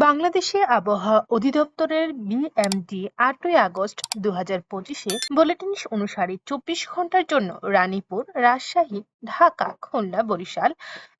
বাংলাদেশে আবহাওয়া অধিদপ্তরের বিএমডি আটই আগস্ট দু হাজার পঁচিশে বুলেটিন অনুসারে চব্বিশ ঘণ্টার জন্য রানীপুর, রাজশাহী ঢাকা, খুলনা, বরিশাল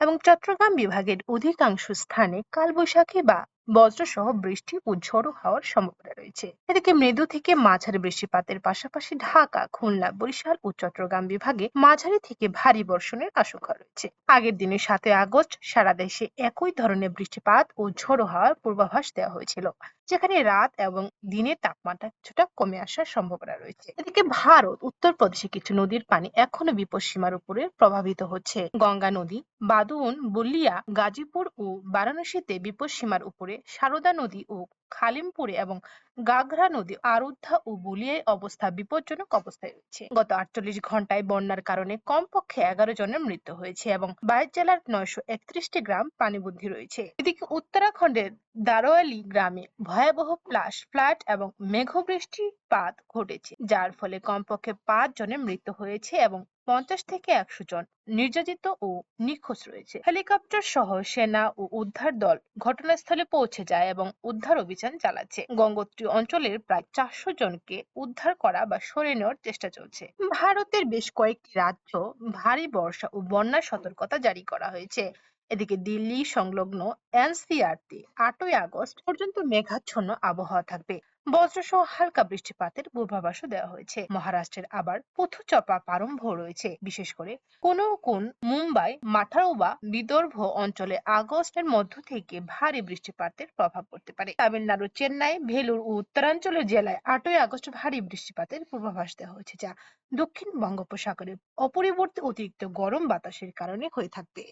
এবং চট্টগ্রাম বিভাগের অধিকাংশ স্থানে কালবৈশাখী বা বজ্রসহ বৃষ্টি ও ঝোড়ো হওয়ার সম্ভাবনা রয়েছে। এদিকে মৃদু থেকে মাঝারি বৃষ্টিপাতের পাশাপাশি ঢাকা, খুলনা, বরিশাল ও চট্টগ্রাম বিভাগে মাঝারি থেকে ভারী বর্ষণের আশঙ্কা রয়েছে। আগের দিনে সাতই আগস্ট সারা দেশে একই ধরনের বৃষ্টিপাত ও ঝোড়ো হওয়ার পূর্বাভাস দেওয়া হয়েছিল। যেখানে রাত এবং দিনের তাপমাত্রা কিছুটা কমে আসার সম্ভাবনা রয়েছে। এদিকে ভারত, উত্তরপ্রদেশে কিছু নদীর পানি এখনও বিপদসীমার উপরে প্রভাবিত হচ্ছে। গঙ্গা নদী, বাদুন বলিয়া গাজীপুর ও বারাণসীতে বিপদসীমার উপরে, সারদা নদী ও খালিমপুরে এবং গাঘরা নদী আরুদ্ধা ও বুলিয়ায় অবস্থা বিপজ্জনক অবস্থায় রয়েছে। গত আটচল্লিশ ঘন্টায় বন্যার কারণে কমপক্ষে এগারো জনের মৃত্যু হয়েছে এবং বাইশ জেলার নয়শো একত্রিশটি গ্রাম পানিবন্দী রয়েছে। এদিকে উত্তরাখণ্ডের দারোয়ালি গ্রামে ভয়াবহ প্লাস ফ্লাড এবং মেঘবৃষ্টিপাত ঘটেছে, যার ফলে কমপক্ষে পাঁচ জনের মৃত্যু হয়েছে এবং পঞ্চাশ থেকে একশো জন নির্যাতিত ও নিখোঁজ রয়েছে। হেলিকপ্টার সহ সেনা ও উদ্ধার দল ঘটনাস্থলে পৌঁছে যায় এবং উদ্ধার অভিযান চালাচ্ছে। গঙ্গোত্রী অঞ্চলের প্রায় চারশো জনকে উদ্ধার করা বা সরে নেওয়ার চেষ্টা চলছে। ভারতের বেশ কয়েকটি রাজ্য ভারী বর্ষা ও বন্যার সতর্কতা জারি করা হয়েছে। এদিকে দিল্লি সংলগ্ন এনসিআরতে আটই আগস্ট পর্যন্ত মেঘাচ্ছন্ন আবহাওয়া থাকবে। বজ্রসহ হালকা বৃষ্টিপাতের পূর্বাভাসও দেওয়া হয়েছে। মহারাষ্ট্রের আবার পথুচপা প্রারম্ভ রয়েছে। বিশেষ করে কোন কোন মুম্বাই মাঠারোবা বিদর্ভ অঞ্চলে আগস্টের মধ্য থেকে ভারী বৃষ্টিপাতের প্রভাব পড়তে পারে। তামিলনাড়ু, চেন্নাই, ভেলুর ও উত্তরাঞ্চলের জেলায় আটই আগস্ট ভারী বৃষ্টিপাতের পূর্বাভাস দেওয়া হয়েছে, যা দক্ষিণ বঙ্গোপসাগরে অপরিবর্তিত অতিরিক্ত গরম বাতাসের কারণে হয়ে থাকবে।